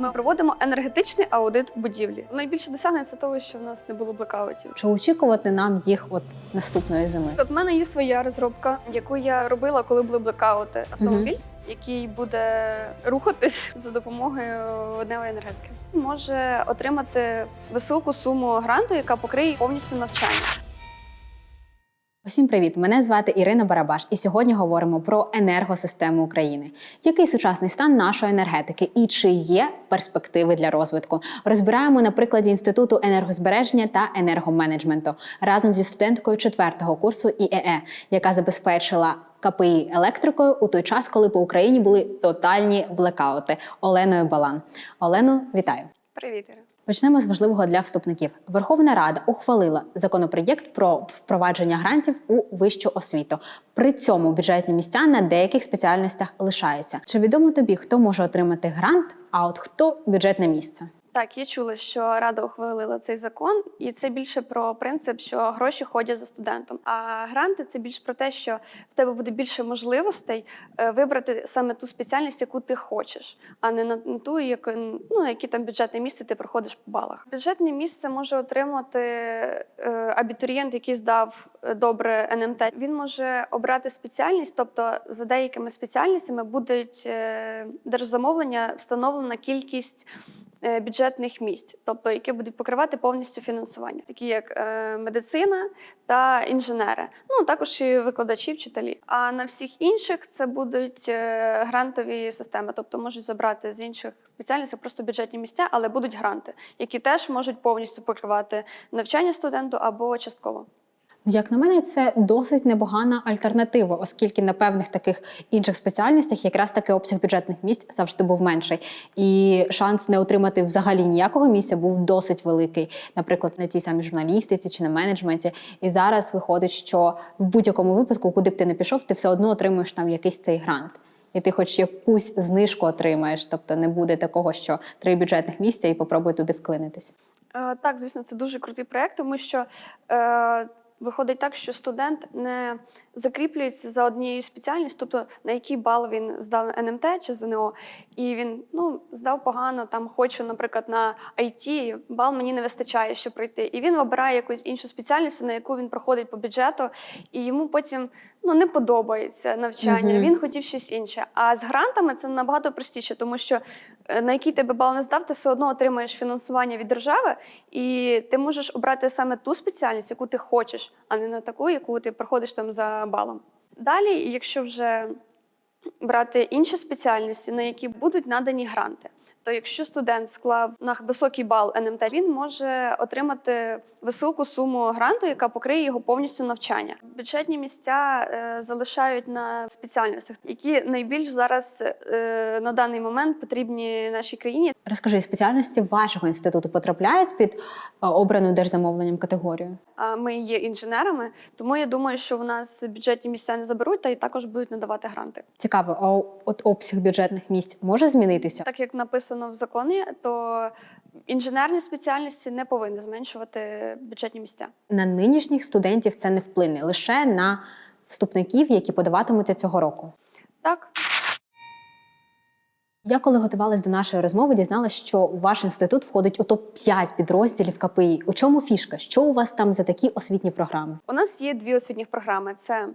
Ми проводимо енергетичний аудит будівлі. Найбільше досягнення це того, що в нас не було блекаутів. Чи очікувати нам їх от наступної зими? От в мене є своя розробка, яку я робила, коли були блекаути. Автомобіль, який буде рухатись за допомогою водневої енергетики, може отримати високу суму гранту, яка покриє повністю навчання. Усім привіт! Мене звати Ірина Барабаш, і сьогодні говоримо про енергосистему України. Який сучасний стан нашої енергетики і чи є перспективи для розвитку? Розбираємо на прикладі інституту енергозбереження та енергоменеджменту разом зі студенткою четвертого курсу ІЕЕ, яка забезпечила КПІ електрикою у той час, коли по Україні були тотальні блекаути. Оленою Балан. Олену, вітаю! Привіт, Іра. Почнемо з важливого для вступників. Верховна Рада ухвалила законопроєкт про впровадження грантів у вищу освіту. При цьому бюджетні місця на деяких спеціальностях лишаються. Чи відомо тобі, хто може отримати грант, а от хто бюджетне місце? Так, я чула, що Рада ухвалила цей закон, і це більше про принцип, що гроші ходять за студентом. А гранти це більш про те, що в тебе буде більше можливостей е, вибрати саме ту спеціальність, яку ти хочеш, а не на ту, яку ну на яке там бюджетне місце ти проходиш по балах. Бюджетне місце може отримати е, абітурієнт, який здав е, добре НМТ. Він може обрати спеціальність, тобто за деякими спеціальностями будуть держзамовлення встановлена кількість бюджетних місць, тобто які будуть покривати повністю фінансування, такі як е, медицина та інженери, ну також і викладачі, вчителі. А на всіх інших це будуть е, грантові системи, тобто можуть забрати з інших спеціальностей просто бюджетні місця, але будуть гранти, які теж можуть повністю покривати навчання студенту або частково. Як на мене, це досить непогана альтернатива, оскільки на певних таких інших спеціальностях якраз таки обсяг бюджетних місць завжди був менший, і шанс не отримати взагалі ніякого місця був досить великий, наприклад, на тій самій журналістиці чи на менеджменті. І зараз виходить, що в будь-якому випадку, куди б ти не пішов, ти все одно отримуєш там якийсь цей грант. І ти хоч якусь знижку отримаєш, тобто не буде такого, що три бюджетних місця і попробуй туди вклинитись. Е, Так, звісно, це дуже крутий проєкт, тому що е, виходить так, що студент не закріплюється за однією спеціальністю, тобто на який бал він здав НМТ чи ЗНО, і він ну, здав погано, там хочу, наприклад, на IT, бал мені не вистачає, щоб пройти. І він вибирає якусь іншу спеціальність, на яку він проходить по бюджету, і йому потім ну, не подобається навчання, Мгм. він хотів щось інше. А з грантами це набагато простіше, тому що е, на який тебе бал не здав, ти все одно отримаєш фінансування від держави, і ти можеш обрати саме ту спеціальність, яку ти хочеш, а не на таку, яку ти проходиш там за балом. Далі, якщо вже брати інші спеціальності, на які будуть надані гранти, то якщо студент склав на високий бал НМТ, він може отримати високу суму гранту, яка покриє його повністю навчання. Бюджетні місця е, залишають на спеціальностях, які найбільш зараз е, на даний момент потрібні нашій країні. Розкажи, спеціальності вашого інституту потрапляють під е, обрану держзамовленням категорію? А ми є інженерами, тому я думаю, що в нас бюджетні місця не заберуть та й також будуть надавати гранти. Цікаво, а от обсяг бюджетних місць може змінитися? Так як написано в законі, то інженерні спеціальності не повинні зменшувати бюджетні місця. На нинішніх студентів це не вплине лише на вступників, які подаватимуться цього року. Так, Я коли готувалась до нашої розмови, дізналась, що ваш інститут входить у топ 5 підрозділів КПІ. У чому фішка? Що у вас там за такі освітні програми? у нас є дві освітніх програми: це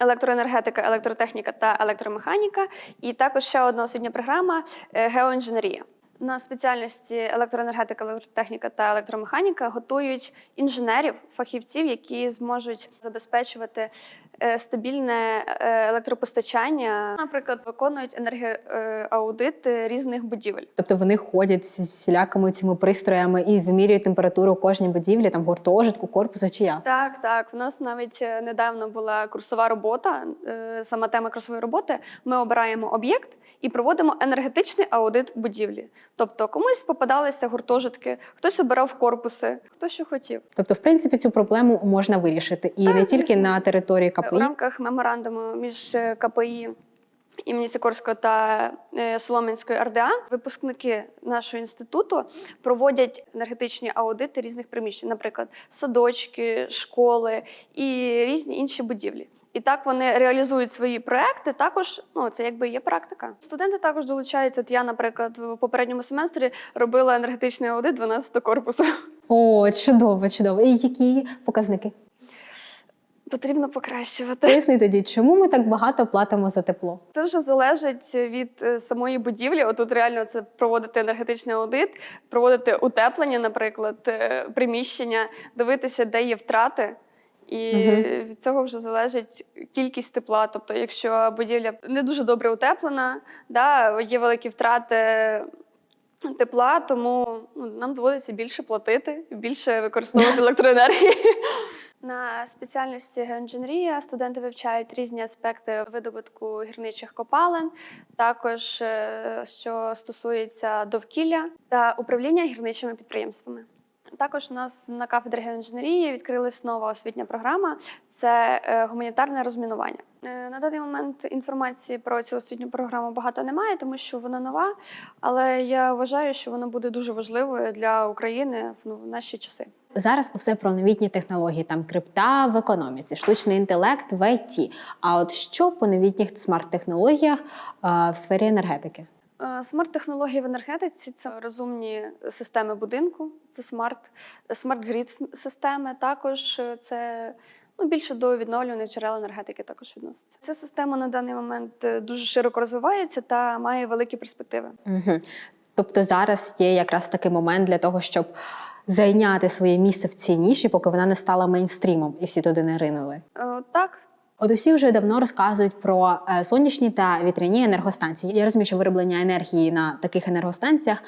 електроенергетика, електротехніка та електромеханіка, і також ще одна освітня програма е, геоінженерія. На спеціальності електроенергетика, електротехніка та електромеханіка готують інженерів, фахівців, які зможуть забезпечувати стабільне е, електропостачання. Наприклад, виконують енергоаудит різних будівель. Тобто вони ходять з всілякими цими пристроями і вимірюють температуру кожній будівлі, там гуртожитку, корпусу чи як? Так, так. У нас навіть е, недавно була курсова робота. е, Сама тема курсової роботи. Ми обираємо об'єкт і проводимо енергетичний аудит будівлі. Тобто комусь попадалися гуртожитки, хтось обирав корпуси, хто що хотів. Тобто, в принципі, цю проблему можна вирішити і Так, не тільки звісно. на території У КПІ. рамках меморандуму між е, КПІ імені Сікорського та е, Солом'янської РДА, випускники нашого інституту проводять енергетичні аудити різних приміщень, наприклад, садочки, школи і різні інші будівлі. І так вони реалізують свої проекти. Також ну це якби є практика. Студенти також долучаються. От я, наприклад, в попередньому семестрі робила енергетичний аудит 12 корпусу. О, чудово, чудово. І які показники? Потрібно покращувати. Поясни тоді, чому ми так багато платимо за тепло? Це вже залежить від е, самої будівлі. Отут реально це проводити енергетичний аудит, проводити утеплення, наприклад, е, приміщення, дивитися, де є втрати. І Мгм. від цього вже залежить кількість тепла. Тобто, якщо будівля не дуже добре утеплена, да, є великі втрати тепла, тому ну, нам доводиться більше платити, більше використовувати електроенергії. На спеціальності геоінженерія студенти вивчають різні аспекти видобутку гірничих копалин, також е, що стосується довкілля та управління гірничими підприємствами. Також у нас на кафедрі геоінженерії відкрилась нова освітня програма це е, гуманітарне розмінування. Е, На даний момент інформації про цю освітню програму багато немає, тому що вона нова. Але я вважаю, що вона буде дуже важливою для України ну, в наші часи. Зараз усе про новітні технології, там крипта в економіці, штучний інтелект в ІТ. А от що по новітніх смарт-технологіях е, в сфері енергетики? Е, Смарт-технології в енергетиці це розумні системи будинку, це смарт, смарт-грід системи. Також е, це ну, більше до відновлюваних джерел енергетики також відноситься. Ця система на даний момент дуже широко розвивається та має великі перспективи. Угу. Тобто зараз є якраз такий момент для того, щоб зайняти своє місце в цій ніші, поки вона не стала мейнстрімом і всі туди не ринули. Е, Так, От усі вже давно розказують про е, сонячні та вітряні енергостанції. Я розумію, що вироблення енергії на таких енергостанціях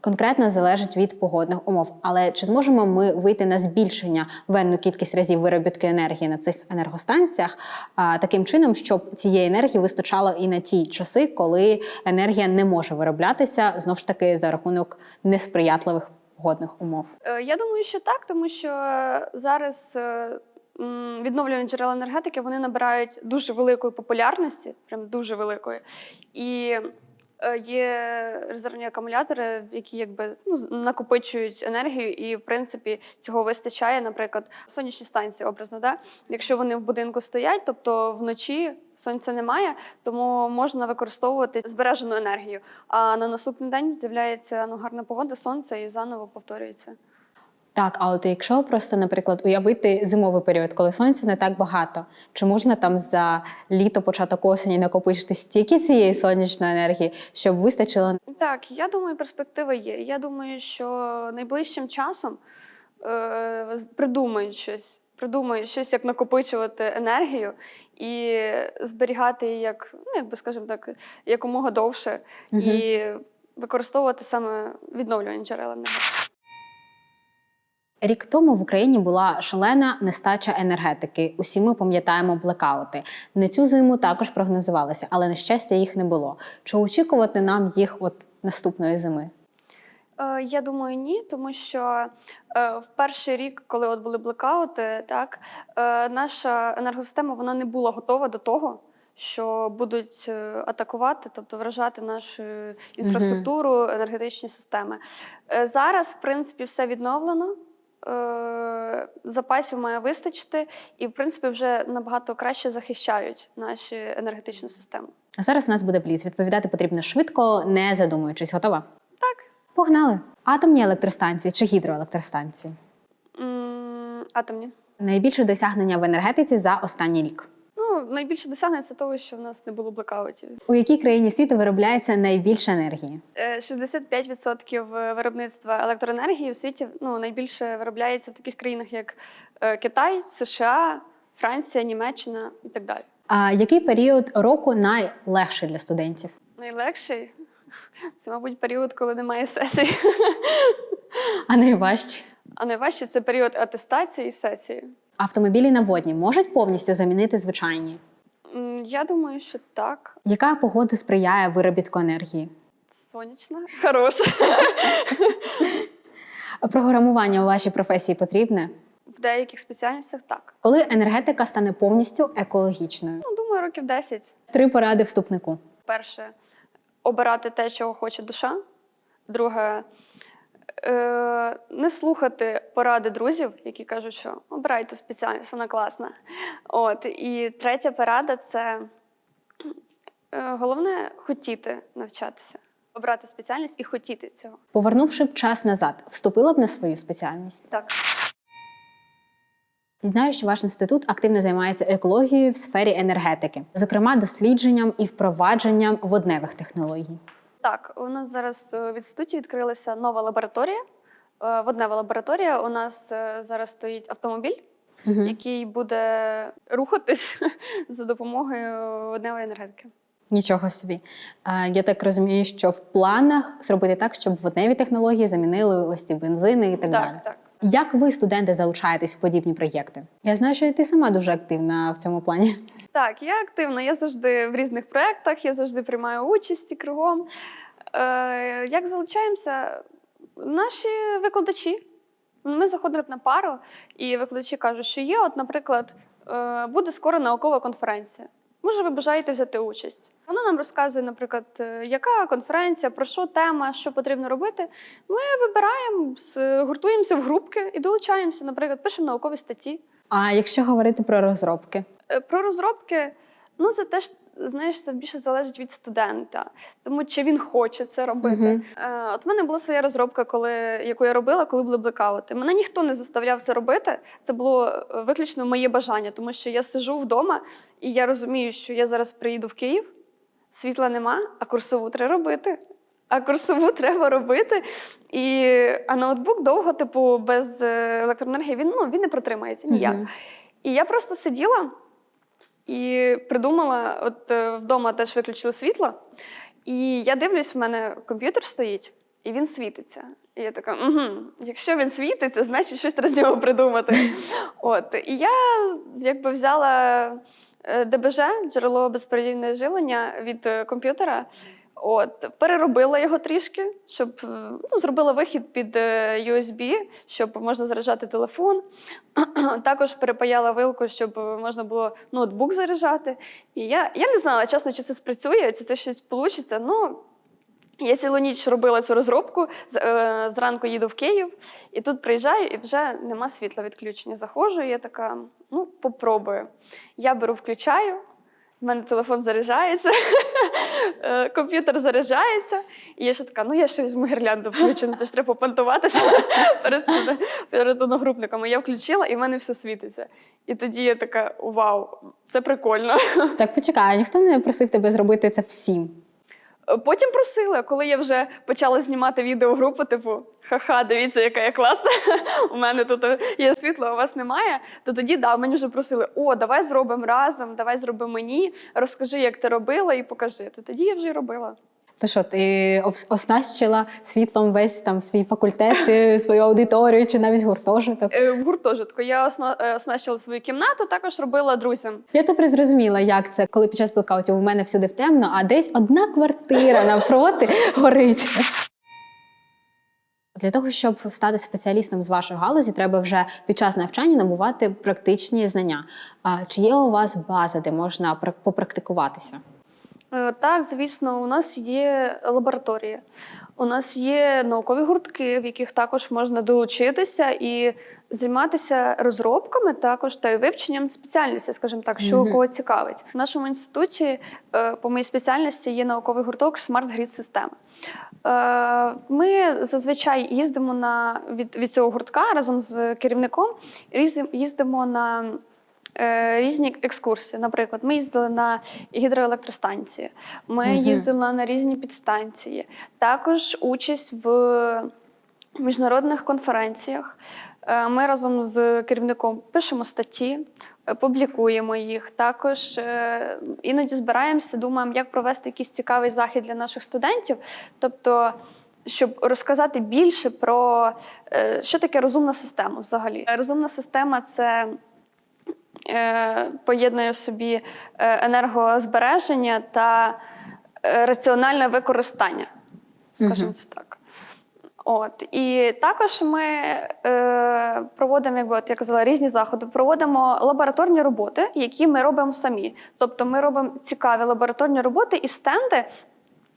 конкретно залежить від погодних умов. Але чи зможемо ми вийти на збільшення в енну кількість разів виробітки енергії на цих енергостанціях а, таким чином, щоб цієї енергії вистачало і на ті часи, коли енергія не може вироблятися знов ж таки за рахунок несприятливих погодних умов? Е, Я думаю, що так, тому що зараз е, відновлювані джерела енергетики вони набирають дуже великої популярності, прям дуже великої. І є резервні акумулятори, які якби ну, накопичують енергію, і в принципі цього вистачає, наприклад, сонячні станції, образно, да? якщо вони в будинку стоять, тобто вночі сонця немає, тому можна використовувати збережену енергію. А на наступний день з'являється ну, гарна погода, сонце і заново повторюється. Так, а от якщо просто, наприклад, уявити зимовий період, коли сонця не так багато, чи можна там за літо, початок осені накопичити стільки цієї сонячної енергії, щоб вистачило Так, я думаю, перспективи є. Я думаю, що найближчим часом е, придумають щось. Придумають щось, як накопичувати енергію і зберігати її як, ну, як би скажімо так, якомога довше, Мгм. і використовувати саме відновлювані джерела енергії. Рік тому в Україні була шалена нестача енергетики. Усі ми пам'ятаємо блекаути. На цю зиму також прогнозувалися, але на щастя їх не було. Чи очікувати нам їх от наступної зими? Е, Я думаю, ні, тому що е, в перший рік, коли от були блекаути, так е, наша енергосистема вона не була готова до того, що будуть атакувати, тобто вражати нашу інфраструктуру, енергетичні системи. Зараз, в принципі, все відновлено. Е, Запасів має вистачити, і в принципі вже набагато краще захищають нашу енергетичну систему. А зараз у нас буде пліс. Відповідати потрібно швидко, не задумуючись. Готова? Так. Погнали! Атомні електростанції чи гідроелектростанції? Атомні. Найбільше досягнення в енергетиці за останній рік. Ну, найбільше досягнення це того, що в нас не було блекаутів. У якій країні світу виробляється найбільше енергії? Е, 65% виробництва електроенергії в світі ну, найбільше виробляється в таких країнах, як е, Китай, США, Франція, Німеччина і так далі. А який період року найлегший для студентів? Найлегший це, мабуть, період, коли немає сесій. А найважчий? А найважче це період атестації і сесії. Автомобілі на водні можуть повністю замінити звичайні. Я думаю, що так. Яка погода сприяє виробітку енергії? Сонячна, хороша. Програмування у вашій професії потрібне? в деяких спеціальностях так. Коли енергетика стане повністю екологічною? Ну, думаю, років 10. Три поради вступнику. Перше обирати те, чого хоче душа. Друге е, не слухати поради друзів, які кажуть, що обирай ту спеціальність, вона класна. От. І третя порада це е, головне хотіти навчатися, обрати спеціальність і хотіти цього. Повернувши б час назад, вступила б на свою спеціальність. Так. Знаю, що ваш інститут активно займається екологією в сфері енергетики, зокрема дослідженням і впровадженням водневих технологій. Так, у нас зараз е, в інституті відкрилася нова лабораторія. е, Воднева лабораторія. У нас е, зараз стоїть автомобіль, Угу. який буде рухатись за допомогою водневої енергетики. Нічого собі. Я так розумію, що в планах зробити так, щоб водневі технології замінили ось ці бензини і так, далі. Так, так. Як ви, студенти, залучаєтесь в подібні проєкти? Я знаю, що ти сама дуже активна в цьому плані. Так, я активна. Я завжди в різних проєктах, я завжди приймаю участь кругом. Е, як залучаємося? Наші викладачі. Ми заходимо на пару, і викладачі кажуть, що є, от, наприклад, е, буде скоро наукова конференція. Може, ви бажаєте взяти участь? Вона нам розказує, наприклад, е, яка конференція, про що тема, що потрібно робити. Ми вибираємо, гуртуємося в групки і долучаємося, наприклад, пишемо наукові статті. А якщо говорити про розробки, Е, Про розробки, ну це теж знаєш, це більше залежить від студента, тому чи він хоче це робити. Мгм. Е, От в мене була своя розробка, коли яку я робила, коли були блекаути. Мене ніхто не заставляв це робити. Це було е, виключно моє бажання, тому що я сижу вдома і я розумію, що я зараз приїду в Київ, світла нема, а курсову треба робити. А курсову треба робити. І, а ноутбук довго, типу, без е, електроенергії він, ну, він не протримається ніяк. Мгм. І я просто сиділа і придумала: от е, вдома теж виключили світло, і я дивлюсь, в мене комп'ютер стоїть, і він світиться. І я така, угу, якщо він світиться, значить щось треба з нього придумати. От. І я якби взяла е, ДБЖ, джерело безперебійне живлення від е, комп'ютера. От, переробила його трішки, щоб е, ну, зробила вихід під е, USB, щоб можна заряджати телефон. Також перепаяла вилку, щоб можна було ноутбук заряджати. І я, я не знала, чесно, чи це спрацює, чи це щось вийде. Ну, я цілу ніч робила цю розробку. е, Зранку їду в Київ, і тут приїжджаю, і вже нема світла відключення. Заходжу, і я така: ну, попробую. Я беру, включаю. в мене телефон заряджається, комп'ютер заряджається. І я ще така, ну я ще візьму гірлянду включу, ну це ж треба понтуватися перед, перед одногрупниками. Я включила, і в мене все світиться. І тоді я така: вау, це прикольно. так почекай, ніхто не просив тебе зробити це всім. Потім просили, коли я вже почала знімати відеогрупу, типу, ха-ха, дивіться, яка я класна. У мене тут є світло, а у вас немає. То тоді да, мені вже просили: о, давай зробимо разом, давай зроби мені, розкажи, як ти робила, і покажи. То тоді я вже й робила. То що, ти оснащила світлом весь там свій факультет, е, свою аудиторію чи навіть гуртожиток? Е, В гуртожитку я е, оснащила свою кімнату, також робила друзям. Я тепер зрозуміла, як це, коли під час блекаутів у мене всюди темно, а десь одна квартира навпроти горить. Для того, щоб стати спеціалістом з вашої галузі, треба вже під час навчання набувати практичні знання. Чи є у вас база, де можна попрактикуватися? Е, Так, звісно, у нас є лабораторія. У нас є наукові гуртки, в яких також можна долучитися і займатися розробками, також та й вивченням спеціальності, скажімо так, що Мгм. кого цікавить. В нашому інституті е, по моїй спеціальності є науковий гурток Smart Grid системи. Ми зазвичай їздимо на від, від цього гуртка разом з керівником, їздимо на різні екскурсії. Наприклад, ми їздили на гідроелектростанції, ми Мгм. їздили на різні підстанції. Також участь в міжнародних конференціях. Е, Ми разом з керівником пишемо статті, е, публікуємо їх. Також е, іноді збираємося, думаємо, як провести якийсь цікавий захід для наших студентів. Тобто, щоб розказати більше про е, що таке розумна система взагалі. Е, Розумна система це е, поєднує в собі е, енергозбереження та е, раціональне використання, скажімо це так. От і також ми е, проводимо, якби от я казала, різні заходи. Проводимо лабораторні роботи, які ми робимо самі. Тобто, ми робимо цікаві лабораторні роботи і стенди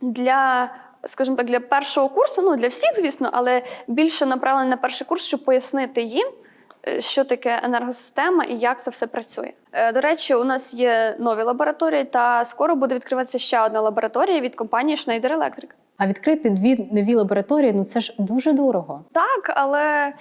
для. Скажімо так, для першого курсу, ну для всіх, звісно, але більше направлені на перший курс, щоб пояснити їм, е, що таке енергосистема і як це все працює. Е, До речі, у нас є нові лабораторії, та скоро буде відкриватися ще одна лабораторія від компанії Schneider Electric. А відкрити дві нові лабораторії ну це ж дуже дорого. Так, але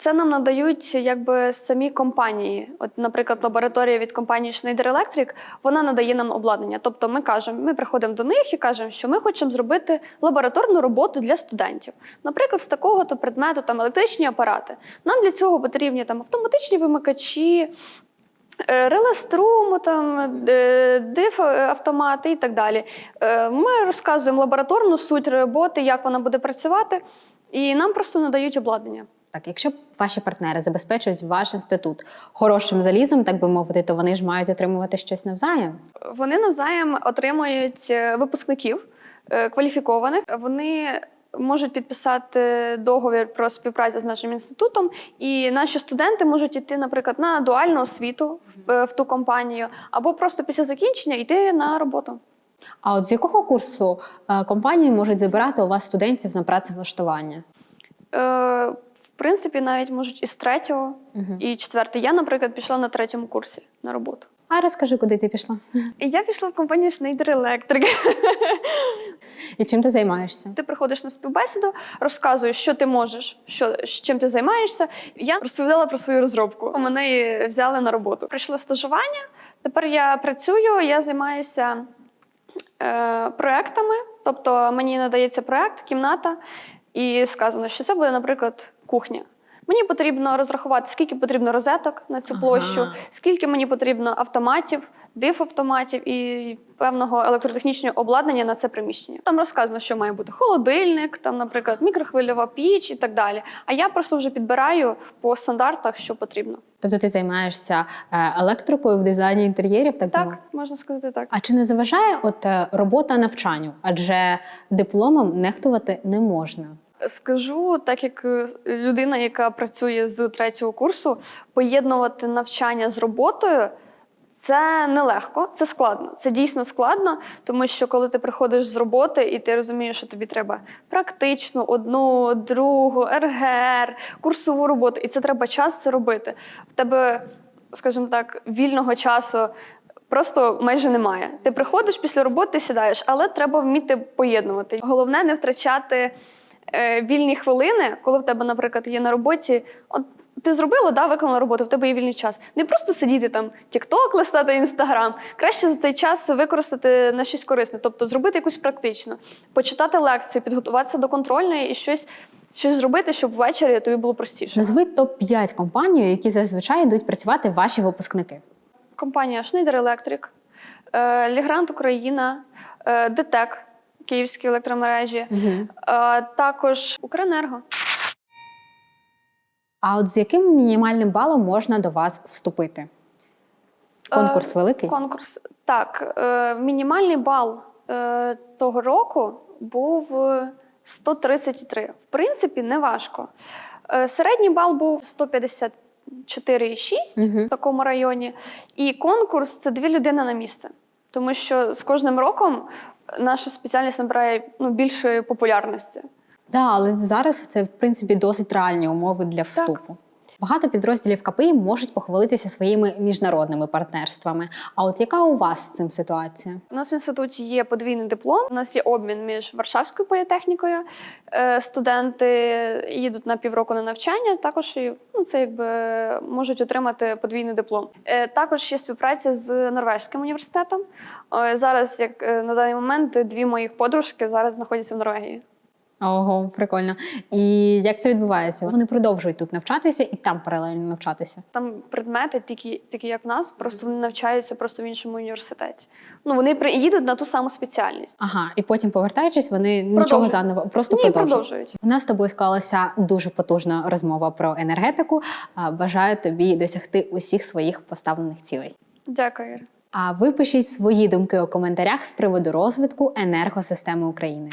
це нам надають якби самі компанії. От, наприклад, лабораторія від компанії Schneider Electric, вона надає нам обладнання. Тобто ми кажемо, ми приходимо до них і кажемо, що ми хочемо зробити лабораторну роботу для студентів. Наприклад, з такого-то предмету там електричні апарати. Нам для цього потрібні там автоматичні вимикачі. е, Реле струму, там е, диф автомати і так далі. Е, Ми розказуємо лабораторну суть роботи, як вона буде працювати, і нам просто надають обладнання. Так, якщо ваші партнери забезпечують ваш інститут хорошим залізом, так би мовити, то вони ж мають отримувати щось навзаєм. Вони навзаєм отримують е, випускників е, кваліфікованих. Вони можуть підписати договір про співпрацю з нашим інститутом, і наші студенти можуть йти, наприклад, на дуальну освіту в, е, ту компанію, або просто після закінчення йти на роботу. А от з якого курсу компанії можуть забирати у вас студентів на працевлаштування? Е, в принципі, навіть можуть із третього Угу. і четвертий. Я, наприклад, пішла на третьому курсі на роботу. А розкажи, куди ти пішла? І я пішла в компанію Schneider Electric. І чим ти займаєшся? Ти приходиш на співбесіду, розказуєш, що ти можеш, що з чим ти займаєшся. Я розповідала про свою розробку. Мене взяли на роботу. Прийшло стажування. Тепер я працюю, я займаюся е, проектами. Тобто мені надається проект, кімната, і сказано, що це буде, наприклад, кухня. Мені потрібно розрахувати, скільки потрібно розеток на цю Ага. площу, скільки мені потрібно автоматів, диф-автоматів і певного електротехнічного обладнання на це приміщення. Там розказано, що має бути холодильник, там, наприклад, мікрохвильова піч і так далі. А я просто вже підбираю по стандартах, що потрібно. Тобто ти займаєшся е, електрикою в дизайні інтер'єрів, так, Так, можна сказати так. А чи не заважає от е, робота навчанню? Адже дипломом нехтувати не можна. Скажу, так як е, людина, яка працює з третього курсу, поєднувати навчання з роботою. Це нелегко, це складно. Це дійсно складно, тому що коли ти приходиш з роботи і ти розумієш, що тобі треба практичну, одну, другу, РГР, курсову роботу, і це треба час це робити. В тебе, скажімо так, вільного часу просто майже немає. Ти приходиш після роботи, сідаєш, але треба вміти поєднувати. Головне не втрачати е, вільні хвилини, коли в тебе, наприклад, є на роботі. От ти зробила, да, виконала роботу, в тебе є вільний час. Не просто сидіти там, тікток листати, інстаграм. Краще за цей час використати на щось корисне, тобто зробити якусь практичну, почитати лекцію, підготуватися до контрольної і щось, щось зробити, щоб ввечері тобі було простіше. Назви топ-5 компаній, які зазвичай йдуть працювати ваші випускники. Компанія Schneider Electric, Лігрант Україна, е, ДТЕК, Київські електромережі, Угу. е, також Укренерго. А от з яким мінімальним балом можна до вас вступити? Конкурс великий? Конкурс. Так, е, мінімальний бал е, того року був е, 133. В принципі, не важко. Е, середній бал був 154,6 Мгм. в такому районі. І конкурс це дві людини на місце. Тому що з кожним роком наша спеціальність набирає ну, більшої популярності. Да, але зараз це в принципі досить реальні умови для вступу. Багато підрозділів КПІ можуть похвалитися своїми міжнародними партнерствами. А от яка у вас з цим ситуація? У нас в інституті є подвійний диплом. У нас є обмін між Варшавською політехнікою. Е, Студенти їдуть на півроку на навчання. Також ну, це якби можуть отримати подвійний диплом. Е, Також є співпраця з Норвезьким університетом. Е, Зараз, як на даний момент, дві моїх подружки зараз знаходяться в Норвегії. Ого, прикольно. І як це відбувається? Вони продовжують тут навчатися і там паралельно навчатися. Там предмети, такі, такі як в нас, просто вони навчаються просто в іншому університеті. Ну вони приїдуть на ту саму спеціальність. Ага, і потім повертаючись, вони нічого заново просто Ні, продовжують. продовжують. У нас з тобою склалася дуже потужна розмова про енергетику. Бажаю тобі досягти усіх своїх поставлених цілей. Дякую. Іра. А ви пишіть свої думки у коментарях з приводу розвитку енергосистеми України.